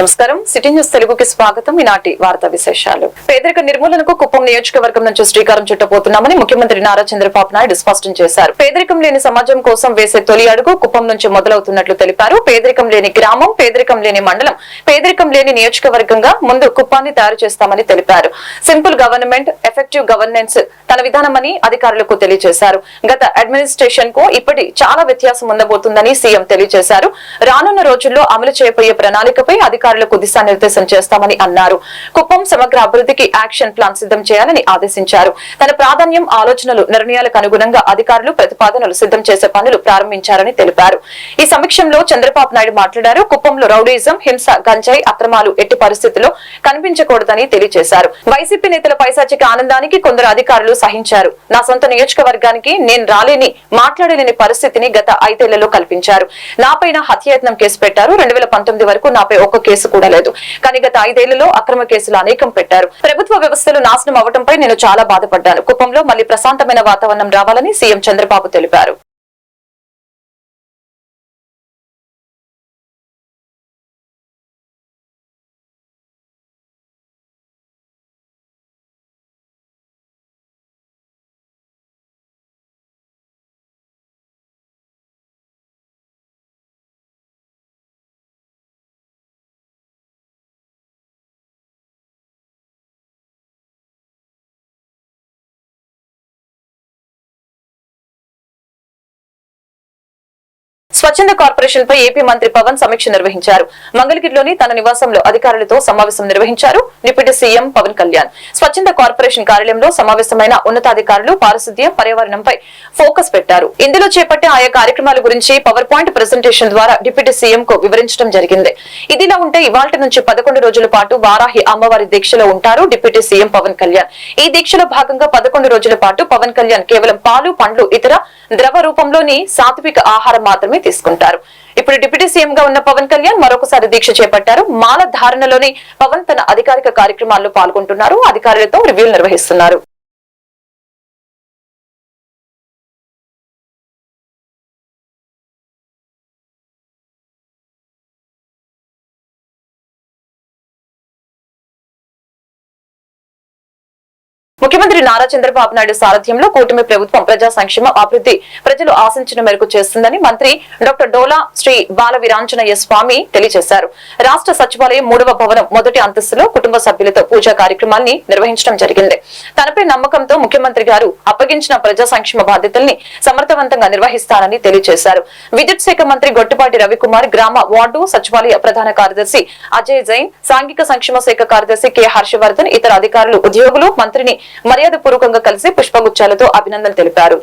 నమస్కారం. City news తెలుగుకి స్వాగతం. ఈనాటి వార్తా విశేషాలు. పేదరిక నిర్మూలనకు కుప్పం నియోజకవర్గం నుంచి శ్రీకారం చుట్టబోతున్నామని ముఖ్యమంత్రి నారా చంద్రబాబు నాయుడు స్పష్టం చేశారు. పేదరికం లేని సమాజం కోసం వేసే తొలి అడుగు కుప్పం నుంచి మొదలవుతున్నట్లు తెలిపారు. పేదరికం లేని గ్రామం పేదరికం లేని మండలం పేదరికం లేని నియోజకవర్గంగా ముందు కుప్పాన్ని తయారు చేస్తామని తెలిపారు. సింపుల్ గవర్నమెంట్ ఎఫెక్టివ్ గవర్నెన్స్ తన విధానమని అధికారులకు తెలియజేశారు. గత అడ్మినిస్ట్రేషన్కు ఇప్పటి చాలా వ్యత్యాసం ఉండబోతుందని సీఎం తెలియజేశారు. రానున్న రోజుల్లో అమలు చేయబోయే ప్రణాళికపై అధికారులకు దిశానిర్దేశం చేస్తామని అన్నారు. కుప్పం సమగ్ర అభివృద్ధికి యాక్షన్ ప్లాన్ సిద్ధం చేయాలని ఆదేశించారు. తన ప్రాధాన్యం ఆలోచనలు నిర్ణయాలకు అనుగుణంగా అధికారులు ప్రతిపాదనలు సిద్ధం చేసే పనులు ప్రారంభించారని తెలిపారు. ఈ సమీక్షంలో చంద్రబాబు నాయుడు మాట్లాడారు. కుప్పంలో రౌడీజం హింస గంజాయి అక్రమాలు ఎట్టి పరిస్థితుల్లో కనిపించకూడదని తెలియజేశారు. వైసీపీ నేతల పైశాచిక ఆనందానికి కొందరు అధికారులు సహించారు. నా సొంత నియోజకవర్గానికి నేను రాలేని మాట్లాడలేని పరిస్థితిని గత ఐదేళ్ళలో కల్పించారు. నాపైన హత్యాయత్నం కేసు పెట్టారు. రెండు వేల పంతొమ్మిది వరకు నాపై ఒక్క కేసు కూడా లేదు. కానీ గత ఐదేళ్ళలో అక్రమ కేసులు అనేకం పెట్టారు. ప్రభుత్వ వ్యవస్థలు నాశనం అవడంపై నేను చాలా బాధపడ్డాను. కుప్పంలో మళ్ళీ ప్రశాంతమైన వాతావరణం రావాలని సీఎం చంద్రబాబు తెలిపారు. స్వచ్ఛంద కార్పొరేషన్ పై ఏపీ మంత్రి పవన్ సమీక్ష నిర్వహించారు. మంగళగిరిలోని తన నివాసంలో అధికారులతో సమావేశం నిర్వహించారు డిప్యూటీ సీఎం పవన్ కళ్యాణ్. స్వచ్ఛంద కార్పొరేషన్ కార్యాలయంలో సమావేశమైన ఉన్నతాధికారులు పారిశుద్ధ్యం పర్యావరణంపై ఫోకస్ పెట్టారు. ఇందులో చేపట్టే ఆయా కార్యక్రమాల గురించి పవర్ పాయింట్ ప్రెజెంటేషన్ ద్వారా డిప్యూటీ సీఎం కు వివరించడం జరిగింది. ఇదిలా ఉంటే ఇవాళ నుంచి పదకొండు రోజుల పాటు వారాహి అమ్మవారి దీక్షలో ఉంటారు డిప్యూటీ సీఎం పవన్ కళ్యాణ్. ఈ దీక్షలో భాగంగా పదకొండు రోజుల పాటు పవన్ కళ్యాణ్ కేవలం పాలు పండ్లు ఇతర ద్రవ రూపంలోని సాత్విక ఆహారం మాత్రమే తీసుకుంటారు ఇప్పుడు డిప్యూటీ సీఎం గా ఉన్న పవన్ కళ్యాణ్ మరొకసారి దీక్ష చేపట్టారు. మాల ధారణలోని పవన్ తన అధికారిక కార్యక్రమాల్లో పాల్గొంటున్నారు. అధికారులతో రివ్యూలు నిర్వహిస్తున్నారు. ముఖ్యమంత్రి నారా చంద్రబాబు నాయుడు సారథ్యంలో కూటమి ప్రభుత్వం ప్రజా సంక్షేమ అభివృద్ధి ప్రజలు ఆశించిన మేరకు చేస్తుందని మంత్రి డాక్టర్ డోలా శ్రీ బాల వీరాంజనేయ స్వామి తెలియజేశారు. రాష్ట్ర సచివాలయం మూడవ భవనం మొదటి అంతస్తులో కుటుంబ సభ్యులతో పూజా కార్యక్రమాన్ని నిర్వహించడం జరిగింది. తనపై నమ్మకంతో ముఖ్యమంత్రి గారు అప్పగించిన ప్రజా సంక్షేమ బాధ్యతల్ని సమర్థవంతంగా నిర్వహిస్తారని తెలియజేశారు. విద్యుత్ శాఖ మంత్రి గొట్టిపాటి రవికుమార్ గ్రామ వార్డు సచివాలయ ప్రధాన కార్యదర్శి అజయ్ జైన్ సాంఘిక సంక్షేమ శాఖ కార్యదర్శి కె హర్షవర్ధన్ ఇతర అధికారులు ఉద్యోగులు మంత్రిని మర్యాద పూర్వకంగా కలిసి పుష్పగుచ్చాలతో అభినందనలు తెలిపారు.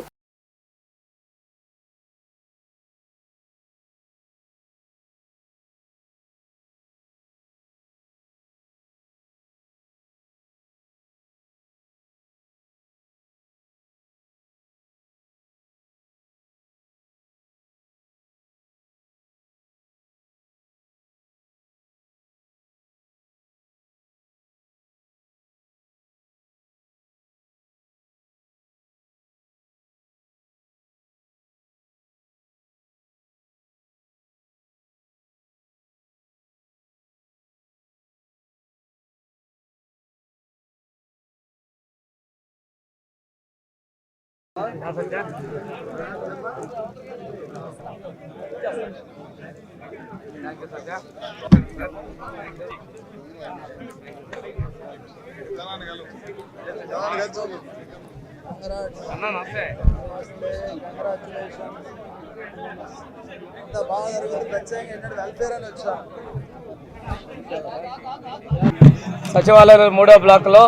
అన్న నమస్తే అంత బాగా జరుగుతుంది ప్రత్యేకంగా ఏంటంటే వెల్ఫేర్ అని వచ్చా సచివాలయం మూడో బ్లాక్లో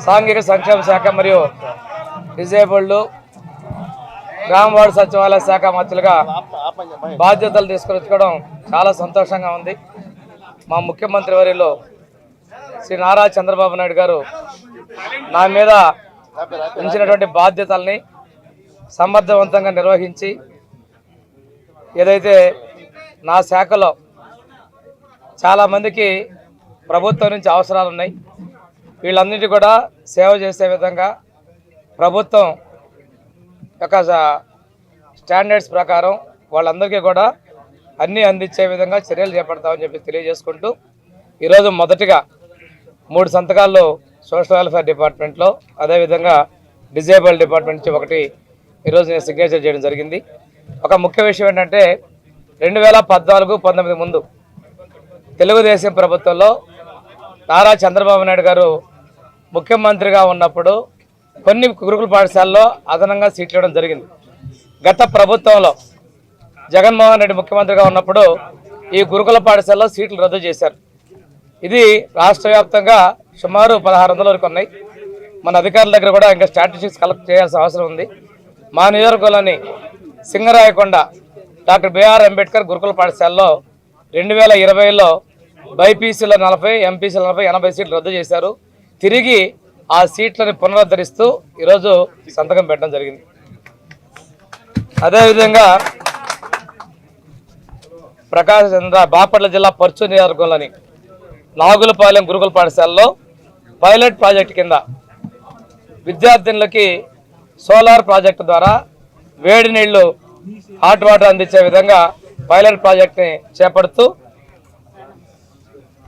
సాంఘిక సంక్షేమ శాఖ మరియు డిజేబుల్డ్ గ్రామ వార్డు సచివాలయ శాఖ మంత్రులుగా బాధ్యతలు తీసుకొచ్చుకోవడం చాలా సంతోషంగా ఉంది. మా ముఖ్యమంత్రి వర్యులు శ్రీ నారా చంద్రబాబు నాయుడు గారు నా మీద ఉంచినటువంటి బాధ్యతల్ని సమర్థవంతంగా నిర్వహించి ఏదైతే నా శాఖలో చాలామందికి ప్రభుత్వం నుంచి అవసరాలు ఉన్నాయి వీళ్ళందరికీ కూడా సేవ చేసే విధంగా ప్రభుత్వం యొక్క స్టాండర్డ్స్ ప్రకారం వాళ్ళందరికీ కూడా అన్నీ అందించే విధంగా చర్యలు చేపడతామని చెప్పి తెలియజేసుకుంటూ ఈరోజు మొదటిగా మూడు సంతకాల్లో సోషల్ వెల్ఫేర్ డిపార్ట్మెంట్లో అదేవిధంగా డిజేబుల్ డిపార్ట్మెంట్ నుంచి ఒకటి ఈరోజు నేను సిగ్నేచర్ చేయడం జరిగింది. ఒక ముఖ్య విషయం ఏంటంటే రెండు వేల పద్నాలుగు పంతొమ్మిది ముందు తెలుగుదేశం ప్రభుత్వంలో నారా చంద్రబాబు నాయుడు గారు ముఖ్యమంత్రిగా ఉన్నప్పుడు కొన్ని గురుకుల పాఠశాలలో అదనంగా సీట్లు ఇవ్వడం జరిగింది. గత ప్రభుత్వంలో జగన్మోహన్ రెడ్డి ముఖ్యమంత్రిగా ఉన్నప్పుడు ఈ గురుకుల పాఠశాలలో సీట్లు రద్దు చేశారు. ఇది రాష్ట్ర వ్యాప్తంగా సుమారు పదహారు వందల వరకు ఉన్నాయి. మన అధికారుల దగ్గర కూడా ఇంకా స్టాటిస్టిక్స్ కలెక్ట్ చేయాల్సిన అవసరం ఉంది. మా నియోజకవర్గంలోని సింగరాయకొండ డాక్టర్ బిఆర్ అంబేద్కర్ గురుకుల పాఠశాలలో రెండు వేల ఇరవైలో బైపీసీలో నలభై ఎంపీసీలో నలభై ఎనభై సీట్లు రద్దు చేశారు. తిరిగి ఆ సీట్లను పునరుద్ధరిస్తూ ఈరోజు సంతకం పెట్టడం జరిగింది. అదేవిధంగా ప్రకాశం చంద్ర బాపట్ల జిల్లా పర్చు నియోజకవర్గంలోని నాగులపాలెం గురుకుల పాఠశాలలో పైలట్ ప్రాజెక్ట్ కింద విద్యార్థినులకి సోలార్ ప్రాజెక్టు ద్వారా వేడి నీళ్ళు హాట్ వాటర్ అందించే విధంగా పైలట్ ప్రాజెక్ట్ని చేపడుతూ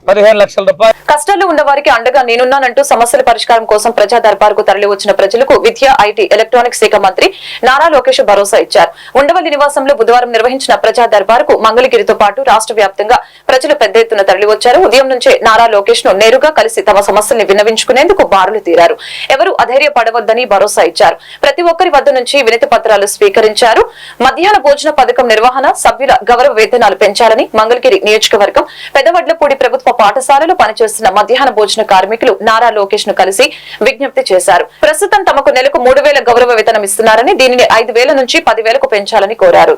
పదిహేను లక్షల రూపాయలు. కష్టాల్లో ఉన్న వారికి అండగా నేనున్నానంటూ సమస్యల పరిష్కారం కోసం ప్రజా దర్బార్కు తరలి వచ్చిన ప్రజలకు విద్యా ఐటీ ఎలక్ట్రానిక్ శాఖ మంత్రి నారా లోకేష్ భరోసా ఇచ్చారు. ఉండవల్లి నివాసంలో బుధవారం నిర్వహించిన ప్రజా దర్బార్కు మంగళగిరితో పాటు రాష్ట్ర వ్యాప్తంగా ప్రజలు పెద్ద ఎత్తున తరలి వచ్చారు ఉదయం నుంచే నారా లోకేష్ను నేరుగా కలిసి తమ సమస్యల్ని విన్నవించుకునేందుకు బారులు తీరారు. ఎవరు అధైర్యపడవద్దని భరోసా ఇచ్చారు. ప్రతి ఒక్కరి వద్ద నుంచి వినతి పత్రాలు స్వీకరించారు. మధ్యాహ్న భోజన పథకం నిర్వహణ సభ్యుల గౌరవ వేతనాలు పెంచాలని మంగళగిరి నియోజకవర్గం పెదవడ్లపూడి ప్రభుత్వ పాఠశాలలో పనిచేస్తున్న మధ్యాహ్న భోజన కార్మికులు నారా లోకేష్ను కలిసి విజ్ఞప్తి చేశారు. ప్రస్తుతం తమకు నెలకు మూడు వేల గౌరవ వేతనం ఇస్తున్నారని దీనిని ఐదు వేల నుంచి పది వేలకు పెంచాలని కోరారు.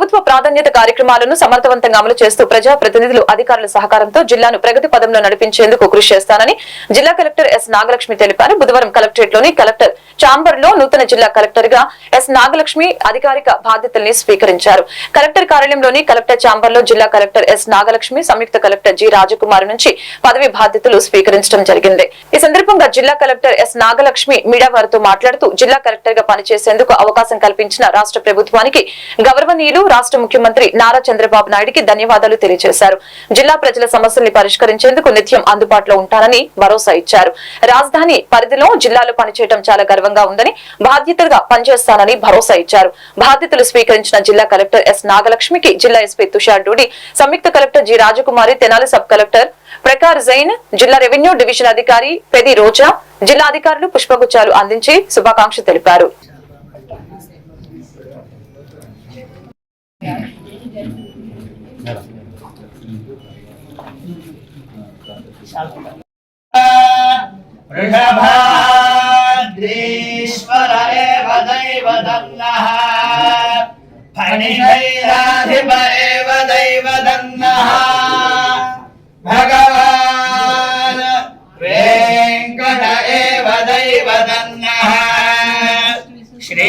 ప్రభుత్వ ప్రాధాన్యత కార్యక్రమాలను సమర్థవంతంగా అమలు చేస్తూ ప్రజా ప్రతినిధులు అధికారుల సహకారంతో జిల్లాను ప్రగతి పదంలో నడిపించేందుకు కృషి చేస్తానని జిల్లా కలెక్టర్ ఎస్ నాగలక్ష్మి తెలిపారు. బుధవారం కలెక్టరేట్లోని కలెక్టర్ చాంబర్లో నూతన జిల్లా కలెక్టర్గా ఎస్ నాగలక్ష్మి అధికారిక బాధ్యతల్ని స్వీకరించారు. కలెక్టర్ కార్యాలయంలోని కలెక్టర్ చాంబర్లో జిల్లా కలెక్టర్ ఎస్ నాగలక్ష్మి సంయుక్త కలెక్టర్ జి రాజకుమార్ నుంచి పదవి బాధ్యతలు స్వీకరించడం జరిగింది. ఈ సందర్భంగా జిల్లా కలెక్టర్ ఎస్ నాగలక్ష్మి మీడియా వారితో మాట్లాడుతూ జిల్లా కలెక్టర్గా పనిచేసేందుకు అవకాశం కల్పించిన రాష్ట్ర ప్రభుత్వానికి గౌరవనీయులు రాష్ట్ర ముఖ్యమంత్రి నారా చంద్రబాబు నాయుడికి ధన్యవాదాలు తెలియజేశారు. జిల్లా ప్రజల సమస్యల్ని పరిష్కరించేందుకు నిత్యం అందుబాటులో ఉంటానని భరోసా ఇచ్చారు. రాజధాని పరిధిలో జిల్లాలో పనిచేయడం చాలా గర్వంగా ఉందని బాధ్యతగా పనిచేస్తానని భరోసా ఇచ్చారు. బాధ్యతలు స్వీకరించిన జిల్లా కలెక్టర్ ఎస్ నాగలక్ష్మికి జిల్లా ఎస్పీ తుషార్ డూడి సంయుక్త collector G Rajakumari Tenali sub collector Prakhar Jain జిల్లా రెవెన్యూ డివిజన్ అధికారి పెది రోజా జిల్లా అధికారులు పుష్పగుచ్చాలు అందించి శుభాకాంక్షలు తెలిపారు. వృషభాద్రీశ్వరరేవ దైవదన్నः ఫణిషైరాధిప ఏవ దైవదన్నः భగవాన్ వేంకట ఏవ దైవదన్నः శ్రీ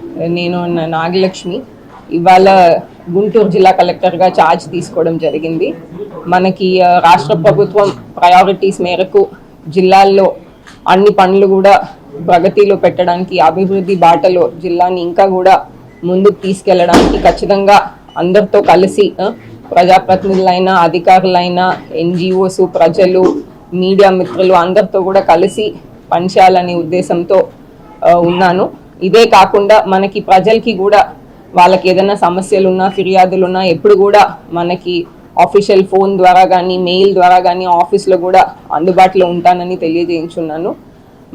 నేను నా- నాగలక్ష్మి ఇవాళ గుంటూరు జిల్లా కలెక్టర్గా ఛార్జ్ తీసుకోవడం జరిగింది. మనకి రాష్ట్ర ప్రభుత్వం ప్రయారిటీస్ మేరకు జిల్లాల్లో అన్ని పనులు కూడా ప్రగతిలో పెట్టడానికి అభివృద్ధి బాటలో జిల్లాని ఇంకా కూడా ముందుకు తీసుకెళ్ళడానికి ఖచ్చితంగా అందరితో కలిసి ప్రజాప్రతినిధులైనా అధికారులైనా ఎన్జిఓస్ ప్రజలు మీడియా మిత్రులు అందరితో కూడా కలిసి పనిచేయాలనే ఉద్దేశంతో ఉన్నాను. ఇదే కాకుండా మనకి ప్రజలకి కూడా వాళ్ళకి ఏదైనా సమస్యలు ఉన్నా ఫిర్యాదులు ఉన్నా ఎప్పుడు కూడా మనకి ఆఫీషియల్ ఫోన్ ద్వారా కానీ మెయిల్ ద్వారా కానీ ఆఫీస్లో కూడా అందుబాటులో ఉంటానని తెలియజేయించున్నాను.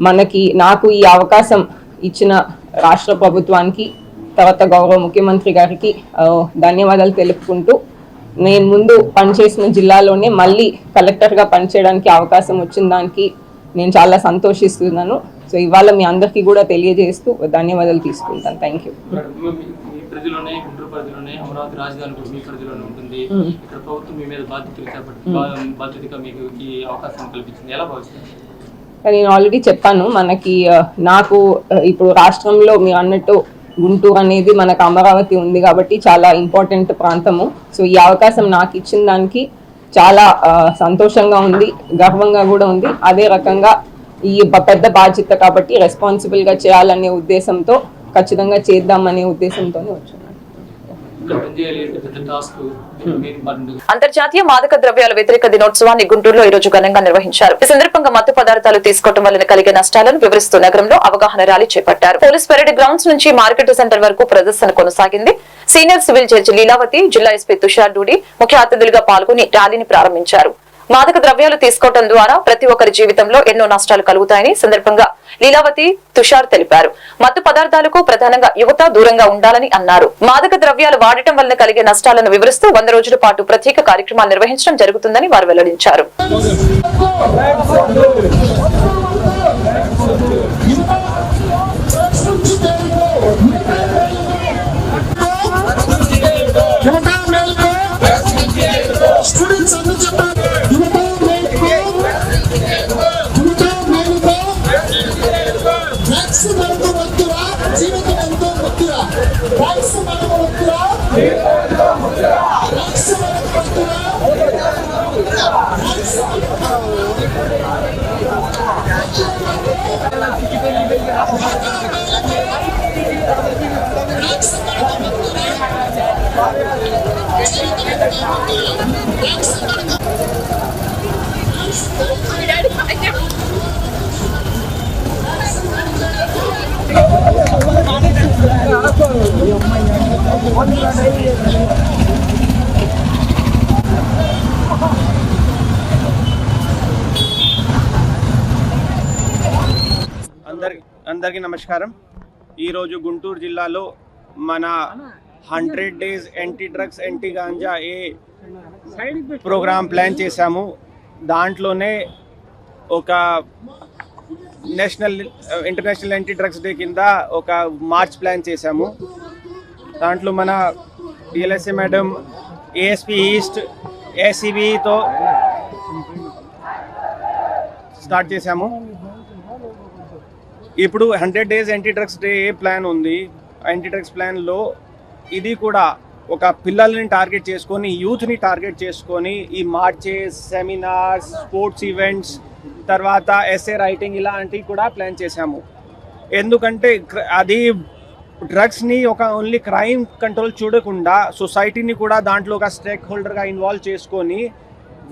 మనకి నాకు ఈ అవకాశం ఇచ్చిన రాష్ట్ర ప్రభుత్వానికి తర్వాత గౌరవ ముఖ్యమంత్రి గారికి ధన్యవాదాలు తెలుపుకుంటూ నేను ముందు పనిచేసిన జిల్లాలోనే మళ్ళీ కలెక్టర్గా పనిచేయడానికి అవకాశం వచ్చిన దానికి నేను చాలా సంతోషిస్తున్నాను. సో ఇవాళ మీ అందరికీ కూడా తెలియజేస్తూ ధన్యవాదాలు తీసుకుంటాను. థ్యాంక్ యూ మేడం, మీ- మీ పరిధిలోనే గుంటూరు పరిధిలోనే అమరావతి రాజధాని కూడా మీ పరిధిలోనే ఉంటుంది. మ్మ్. ఇక్కడ ప్రభుత్వం మీ మీద బాధ్యతలు చేపట్టి బా- బాధ్యతగా మీకు ఈ అవకాశం కల్పించింది. ఎలా భావిస్తారు నేను ఆల్రెడీ చెప్పాను మనకి నాకు ఇప్పుడు రాష్ట్రంలో మీరు అన్నట్టు గుంటూరు అనేది మనకు అమరావతి ఉంది కాబట్టి చాలా ఇంపార్టెంట్ ప్రాంతము. సో ఈ అవకాశం నాకు ఇచ్చిన దానికి చాలా సంతోషంగా ఉంది గర్వంగా కూడా ఉంది. అదే రకంగా ఈ పెద్ద బాధ్యత కాబట్టి రెస్పాన్సిబుల్గా చేయాలనే ఉద్దేశంతో ఖచ్చితంగా చేద్దామనే ఉద్దేశంతోనే వచ్చాను. అంతర్జాతీయ మాదక ద్రవ్యాల వ్యతిరేక దినోత్సవాన్ని గుంటూరులో ఈ రోజు ఘనంగా నిర్వహించారు. ఈ సందర్భంగా మత్తు పదార్థాలు తీసుకోవడం వలన కలిగే నష్టాలను వివరిస్తూ నగరంలో అవగాహన ర్యాలీ చేపట్టారు. పోలీస్ పెరేడ్ గ్రౌండ్స్ నుంచి మార్కెట్ సెంటర్ వరకు ప్రదర్శన కొనసాగింది. సీనియర్ సివిల్ జడ్జి లీలావతి జిల్లా ఎస్పీ తుషార్ డూడి ముఖ్య అతిథులుగా పాల్గొని ర్యాలీని ప్రారంభించారు. మాదక ద్రవ్యాలు తీసుకోవడం ద్వారా ప్రతి ఒక్కరి జీవితంలో ఎన్నో నష్టాలు కలుగుతాయని సందర్భంగా లీలావతి తుషార్ తెలిపారు. మత్తు పదార్థాలకు ప్రధానంగా యువత దూరంగా ఉండాలని అన్నారు. మాదక ద్రవ్యాలు వాడటం వలన కలిగే నష్టాలను వివరిస్తూ వంద రోజుల పాటు ప్రత్యేక కార్యక్రమాలు నిర్వహించడం జరుగుతుందని వారు వెల్లడించారు. డ్రగ్స్ మనకు వద్దురా అందరి అందరికీ నమస్కారం. ఈరోజు గుంటూరు జిల్లాలో మన hundred days anti drugs anti ganja a programme plan చేశాము. దాంట్లోనే ఒక national international anti drugs day కింద ఒక మార్చ్ ప్లాన్ చేశాము. దాంట్లో మన డిఎల్ఎస్ఏ మేడం ఏఎస్పి ఈస్ట్ ఏసీబీతో స్టార్ట్ చేశాము. ఇప్పుడు hundred days anti drugs day a plan ఉంది. యాంటీ డ్రగ్స్ ప్లాన్లో ఇది కూడా ఒక పిల్లల్ని టార్గెట్ చేసుకొని యూత్ని టార్గెట్ చేసుకొని ఈ మార్చెస్ సెమినార్స్ స్పోర్ట్స్ ఈవెంట్స్ తర్వాత ఎస్ఏ రైటింగ్ ఇలాంటివి కూడా ప్లాన్ చేశాము. ఎందుకంటే క్ర- అది డ్రగ్స్ని ఒక ఓన్లీ క్రైమ్ కంట్రోల్ చూడకుండా సొసైటీని కూడా దాంట్లో ఒక స్టేక్ హోల్డర్గా ఇన్వాల్వ్ చేసుకొని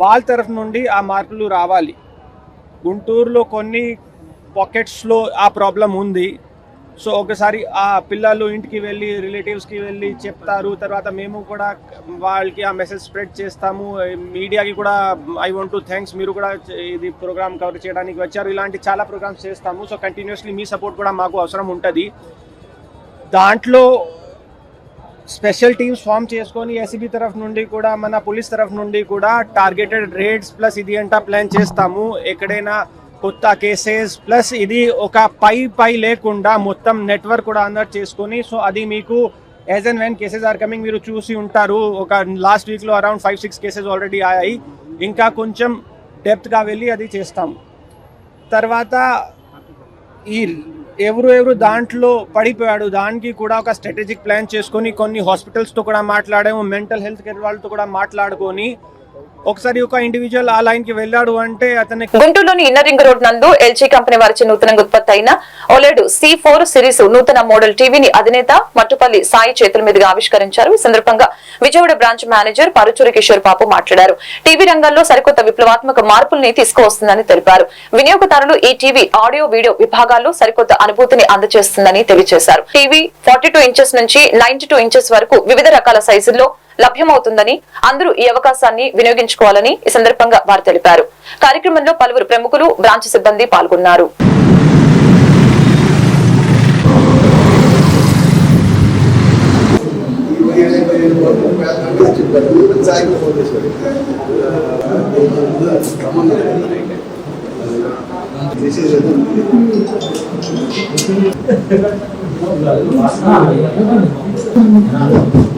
వాళ్ళ తరఫు నుండి ఆ మార్పులు రావాలి. గుంటూరులో కొన్ని పాకెట్స్లో ఆ ప్రాబ్లం ఉంది. సో ఒకసారి ఆ పిల్లలు ఇంటికి వెళ్ళి రిలేటివ్స్కి వెళ్ళి చెప్తారు. తర్వాత మేము కూడా వాళ్ళకి ఆ మెసేజ్ స్ప్రెడ్ చేస్తాము. మీడియాకి కూడా ఐ వాంట్ టు థ్యాంక్స్ మీరు కూడా ఇది ప్రోగ్రామ్ కవర్ చేయడానికి వచ్చారు. ఇలాంటి చాలా ప్రోగ్రామ్స్ చేస్తాము. సో కంటిన్యూస్లీ మీ సపోర్ట్ కూడా మాకు అవసరం ఉంటుంది. దాంట్లో స్పెషల్ టీమ్స్ ఫామ్ చేసుకొని ఎస్సీబీ తరఫు నుండి కూడా మన పోలీస్ తరఫు నుండి కూడా టార్గెటెడ్ రేడ్స్ ప్లస్ ఇది అంటా ప్లాన్ చేస్తాము. ఎక్కడైనా కొత్త కేసెస్ ప్లస్ ఇది ఒక పై పై లేకుండా మొత్తం నెట్వర్క్ కూడా అందరు చేసుకొని సో అది మీకు as and when cases are coming మీరు చూసి ఉంటారు. ఒక లాస్ట్ వీక్లో around five six cases already అయ్యాయి. ఇంకా కొంచెం డెప్త్గా వెళ్ళి అది చేస్తాం తర్వాత ఈ ఎవరు ఎవరు దాంట్లో పడిపోయాడు దానికి కూడా ఒక స్ట్రాటజిక్ ప్లాన్ చేసుకొని కొన్ని హాస్పిటల్స్తో కూడా మాట్లాడాము మెంటల్ హెల్త్ కేర్ వాళ్ళతో కూడా మాట్లాడుకొని ఒకసారి ఒక ఇండివిజువల్ ఆ లైన్కి వెళ్ళాడు అంటే అతనికి గుంటూరులోని ఇన్నర్ రింగ్ రోడ్ నందు ఎల్జీ కంపెనీ వారిచే నూతనంగా ఉత్పత్తి అయిన ఓలేడు సి ఫోర్ సిరీస్ నూతన మోడల్ టీవీని అధినేత మట్టుపల్లి సాయి చేతుల మీదుగా ఆవిష్కరించారు. ఈ సందర్భంగా విజయవాడ బ్రాంచ్ మేనేజర్ పరుచూరి కిషోర్ బాబు మాట్లాడారు. టీవీ రంగంలో సరికొత్త విప్లవాత్మక మార్పుల్ని తీసుకువస్తుందని తెలిపారు. వినియోగదారులు ఈ టీవీ ఆడియో వీడియో విభాగాల్లో సరికొత్త అనుభూతిని అందజేస్తుందని తెలియజేశారు టీవీ ఫార్టీ టూ ఇంచెస్ నుంచి నైన్టీ టూ ఇంచెస్ వరకు వివిధ రకాల సైజుల్లో లభ్యమవుతుందని అందరూ ఈ అవకాశాన్ని వినియోగించుకోవాలని ఈ సందర్భంగా వారు తెలిపారు. కార్యక్రమంలో పలువురు ప్రముఖులు బ్రాంచ్ సిబ్బంది పాల్గొన్నారు.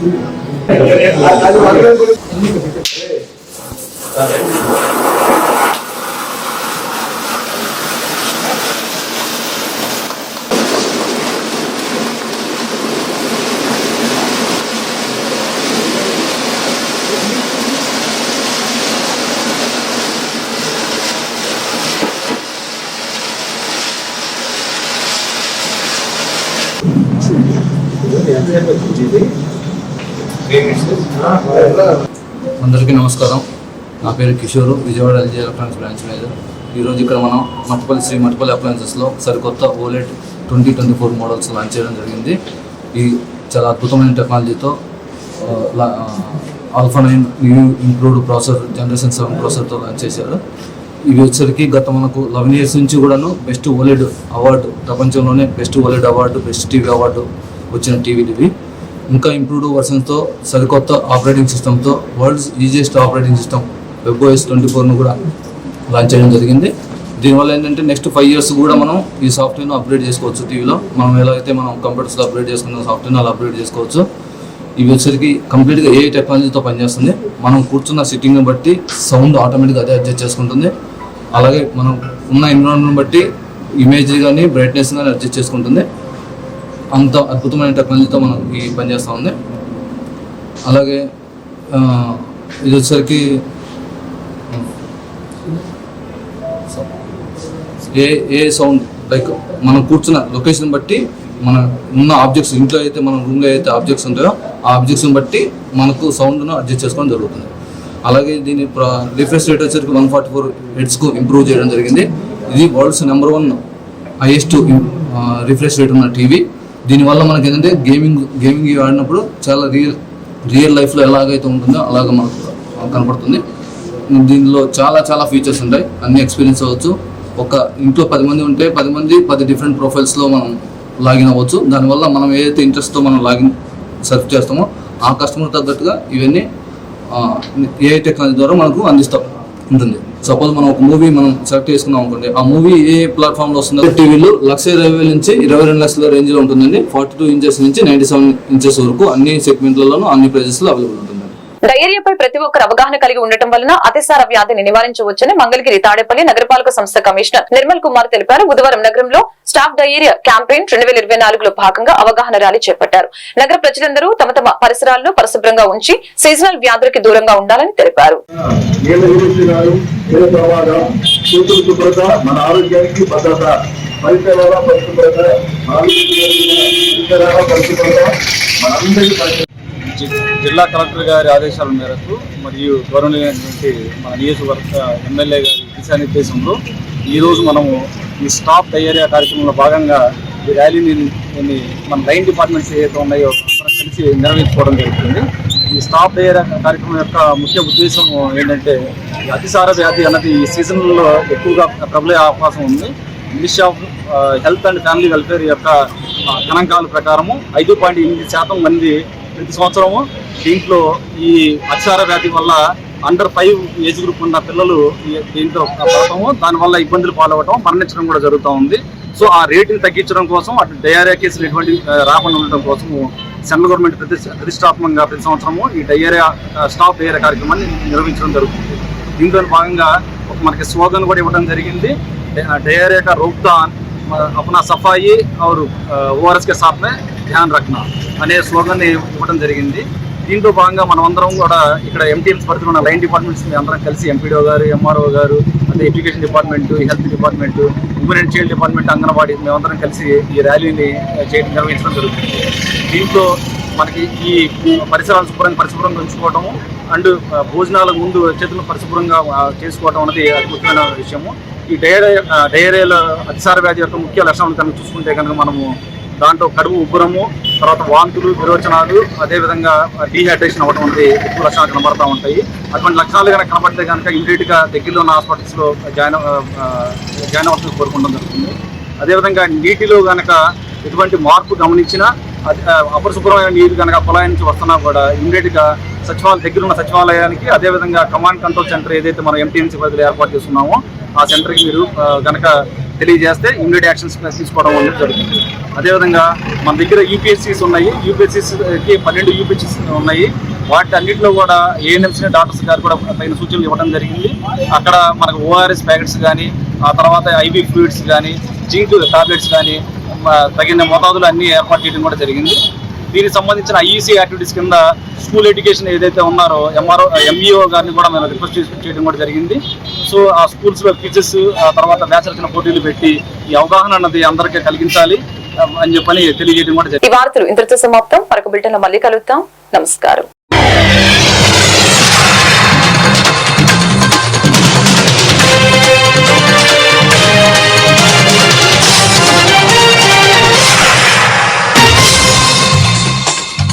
아니 완전 그런 해보 문제들이 అందరికీ నమస్కారం. నా పేరు Kishore Vijayawada LG electronics branch manager. ఈరోజు ఇక్కడ మనం మట్పల్లి శ్రీ మట్పల్లి అప్లయన్సెస్లో సరికొత్త OLED twenty twenty four models launch చేయడం జరిగింది. ఈ చాలా అద్భుతమైన టెక్నాలజీతో alpha nine new improved processor generation seven ప్రాసెసర్తో launch చేశారు. ఇవి వచ్చరికి గత మనకు లెవెన్ ఇయర్స్ నుంచి కూడాను బెస్ట్ ఓలెడ్ అవార్డు ప్రపంచంలోనే best OLED award best TV award వచ్చిన టీవీలు ఇవి. ఇంకా ఇంప్రూవ్డ్ వర్షన్స్తో సరికొత్త ఆపరేటింగ్ సిస్టమ్తో world's easiest operating system webOS twenty ఫోర్ను కూడా లాంచ్ చేయడం జరిగింది. దీనివల్ల ఏంటంటే నెక్స్ట్ ఫైవ్ ఇయర్స్ కూడా మనం ఈ సాఫ్ట్వేర్ను అప్గ్రేడ్ చేసుకోవచ్చు టీవీలో. మనం ఎలా అయితే మనం కంప్యూటర్స్లో అప్గ్రేడ్ చేసుకున్న సాఫ్ట్వేర్ అలా అప్గ్రేడ్ చేసుకోవచ్చు. ఇవి వచ్చేసరికి కంప్లీట్గా ఏ టెక్నాలజీతో పనిచేస్తుంది. మనం కూర్చున్న సిట్టింగ్ని బట్టి సౌండ్ ఆటోమేటిక్గా అదే అడ్జస్ట్ చేసుకుంటుంది. అలాగే మనం ఉన్న ఎన్విరాన్మెంట్ బట్టి ఇమేజ్ కానీ బ్రైట్నెస్ కానీ అడ్జస్ట్ చేసుకుంటుంది. అంత అద్భుతమైన టెక్నాలజీతో మనం ఈ పని చేస్తూ ఉంది. అలాగే ఇది వచ్చేసరికి ఏ ఏ సౌండ్ లైక్ మనం కూర్చున్న లొకేషన్ బట్టి మన ఉన్న ఆబ్జెక్ట్స్ ఇంట్లో అయితే మన రూమ్లో అయితే ఆబ్జెక్ట్స్ ఉంటాయో ఆ ఆబ్జెక్ట్స్ని బట్టి మనకు సౌండ్ను అడ్జస్ట్ చేసుకోవడం జరుగుతుంది. అలాగే దీని రిఫ్రెష్ రేట్ వచ్చేసరికి వన్ ఫార్టీ ఫోర్ హెడ్స్కు ఇంప్రూవ్ చేయడం జరిగింది. ఇది world's number one highest refresh rate ఉన్న టీవీ. దీనివల్ల మనకి ఏంటంటే గేమింగ్ గేమింగ్ ఆడినప్పుడు చాలా రియల్ రియల్ లైఫ్లో ఎలాగైతే ఉంటుందో అలాగ మనకు కనపడుతుంది. దీనిలో చాలా చాలా ఫీచర్స్ ఉంటాయి. అన్ని ఎక్స్పీరియన్స్ అవ్వచ్చు. ఒక ఇంట్లో పది మంది ఉంటే పది మంది పది డిఫరెంట్ ప్రొఫైల్స్లో మనం లాగిన్ అవ్వచ్చు. దానివల్ల మనం ఏదైతే ఇంట్రెస్ట్తో మనం లాగిన్ సెర్చ్ చేస్తామో ఆ కస్టమర్ తగ్గట్టుగా ఇవన్నీ ఏ టెక్నాలజీ ద్వారా మనకు అందిస్తాం. ఉంటుంది. సపోజ్ మనం ఒక మూవీ మనం సెలెక్ట్ చేసుకున్నాం అనుకోండి ఆ మూవీ ఏ ప్లాట్ఫామ్లో వస్తుందో టీవీలో లక్ష ఇరవై వేల నుంచి ఇరవై రెండు లక్షల రేంజ్లో ఉంటుందండి. ఫార్టీ టూ ఇంచెస్ నుంచి నైన్టీ సెవెన్ ఇంచెస్ వరకు అన్ని సెగ్మెంట్లలోనూ అన్ని ప్రైజెస్లో అవైలబుల్ ఉంటుంది. డయేరియాపై ప్రతి ఒక్కరు అవగాహన కలిగి ఉండటం వలన అతిసార వ్యాధిని నివారించవచ్చని మంగళగిరి తాడేపల్లి నగరపాలక సంస్థ కమిషనర్ నిర్మల్ కుమార్ తెలిపారు. బుధవారం నగరంలో స్టాఫ్ డయేరియా క్యాంపెయిన్ రెండు వేల ఇరవై నాలుగులో భాగంగా అవగాహన ర్యాలీ చేపట్టారు. నగర ప్రజలందరూ తమ తమ పరిసరాల్లో పరిశుభ్రంగా ఉంచి సీజనల్ వ్యాధులకి దూరంగా ఉండాలని తెలిపారు. మన ఆరోగ్యానికి భద్రత పరిసరాల పరిశుభ్రత పరిశుభ్రత. జిల్లా కలెక్టర్ గారి ఆదేశాల మేరకు మరియు గౌరవనీయమైనటువంటి మన నియోజకవర్గ ఎమ్మెల్యే గారి దిశానిర్దేశంలో ఈరోజు మనము ఈ స్టాప్ డయేరియా కార్యక్రమంలో భాగంగా ఈ ర్యాలీని కొన్ని మన లైన్ డిపార్ట్మెంట్స్ ఏవైతే ఉన్నాయో కలిసి నిర్వహించుకోవడం జరుగుతుంది. ఈ స్టాప్ డయేరియా కార్యక్రమం యొక్క ముఖ్య ఉద్దేశం ఏంటంటే అతిసార వ్యాధి అన్నది ఈ సీజన్లో ఎక్కువగా ప్రబలే అవకాశం ఉంది. Ministry of health and family welfare యొక్క గణాంకాల ప్రకారము ఐదు పాయింట్ ఎనిమిది శాతం మంది ప్రతి సంవత్సరము దీంట్లో ఈ అక్షార వ్యాధి వల్ల అండర్ ఫైవ్ ఏజ్ గ్రూప్ ఉన్న పిల్లలు దీంట్లో పడటము దానివల్ల ఇబ్బందులు పాల్గొవటం మరణించడం కూడా జరుగుతూ ఉంది. సో ఆ రేటుని తగ్గించడం కోసం అటు డయారియా కేసులు ఎటువంటి రాకుండా ఉండటం కోసము సెంట్రల్ గవర్నమెంట్ ప్రతి ప్రతిష్టాత్మకంగా ప్రతి సంవత్సరము ఈ డయేరియా స్టాప్ డయేరియా కార్యక్రమాన్ని నిర్వహించడం జరుగుతుంది. దీంట్లో భాగంగా ఒక మనకి స్లోగన్ కూడా ఇవ్వడం జరిగింది. డయేరియా రోక్తాన్ अपना सफाई और ఓఆర్ఎస్ కే సాత్ మే ధ్యాన్ రఖనా అనే స్లోగన్ ఇవ్వడం జరిగింది దీంట్లో భాగంగా మనం అందరం కూడా ఇక్కడ ఎంటీఎల్స్ పరిధిలో ఉన్న లైన్ డిపార్ట్మెంట్స్ అందరం కలిసి ఎంపీడీఓ గారు ఎంఆర్ఓ గారు అదే education department health department women and child department anganwadi మేమందరం కలిసి ఈ ర్యాలీని చేయడం నిర్వహించడం జరుగుతుంది దీంట్లో మనకి ఈ పరిసరాలు శుభ్రంగా పరిశుభ్రంగా ఉంచుకోవటము అండ్ భోజనాలకు ముందు చేతులను పరిశుభ్రంగా ఆ, చేసుకోవటం అనేది అతి ముఖ్యమైన విషయము ఈ డయేరియా ఆ, డయేరియాలో అతిసార వ్యాధి యొక్క ముఖ్య లక్షణాలు కనుక చూసుకుంటే కనుక మనము దాంట్లో కడుపు ఉబ్బరము తర్వాత వాంతులు విరోచనాలు అదేవిధంగా డీహైడ్రేషన్ అవ్వడం వంటి ఎక్కువ లక్షణాలు కనబడతా ఉంటాయి. అటువంటి లక్షణాలు కనుక కనబడితే కనుక ఇమీడియట్గా దగ్గరలో ఉన్న హాస్పిటల్స్లో జాయిన్ జాయిన్ అవ్వాల్సి కోరుకుంటాం జరుగుతుంది. అదేవిధంగా నీటిలో కనుక ఎటువంటి మార్పు గమనించినా అది అపరిశుభ్రమైన నీరు కనుక కుళాయి నుంచి వస్తున్నా కూడా ఇమీడియట్గా సచివాలయం దగ్గర ఉన్న సచివాలయానికి అదేవిధంగా కమాండ్ కంట్రోల్ సెంటర్ ఏదైతే మనం ఎంటీఎంసీ పరిధిలో ఏర్పాటు చేస్తున్నామో ఆ సెంటర్కి మీరు కనుక తెలియజేస్తే ఇమీడియట్ యాక్షన్స్ తీసుకోవడం అనేది జరుగుతుంది. అదేవిధంగా మన దగ్గర యూపీఎస్సీస్ ఉన్నాయి యూపీఎస్సీస్కి పన్నెండు యూపీఎస్సీస్ ఉన్నాయి. వాటి అన్నింటిలో కూడా ఏఎన్ఎంసీ డాక్టర్స్ గారు కూడా తగిన సూచనలు ఇవ్వడం జరిగింది. అక్కడ మనకు ఓఆర్ఎస్ ప్యాకెట్స్ కానీ ఆ తర్వాత ఐబీ ఫ్లూయిడ్స్ కానీ జింక్ టాబ్లెట్స్ కానీ తగిన మోతాదులు అన్ని ఏర్పాటు చేయడం కూడా జరిగింది. దీనికి సంబంధించిన ఐఈసీ యాక్టివిటీస్ కింద స్కూల్ ఎడ్యుకేషన్ ఏదైతే ఉన్నారో ఎంఆర్ఓ ఎంఈఓ గారిని కూడా మేము రిక్వెస్ట్ చేయడం కూడా జరిగింది. సో ఆ స్కూల్స్లో క్విజెస్ ఆ తర్వాత మ్యాచ్ పోటీలు పెట్టి ఈ అవగాహన అన్నది అందరికీ కలిగించాలి అని చెప్పని తెలియజేయడం కూడా జరిగింది. ఈ వార్తలు ఇంతటితో సమాప్తం. మరొక బిల్టన్ మళ్ళీ కలుగుతాం నమస్కారం.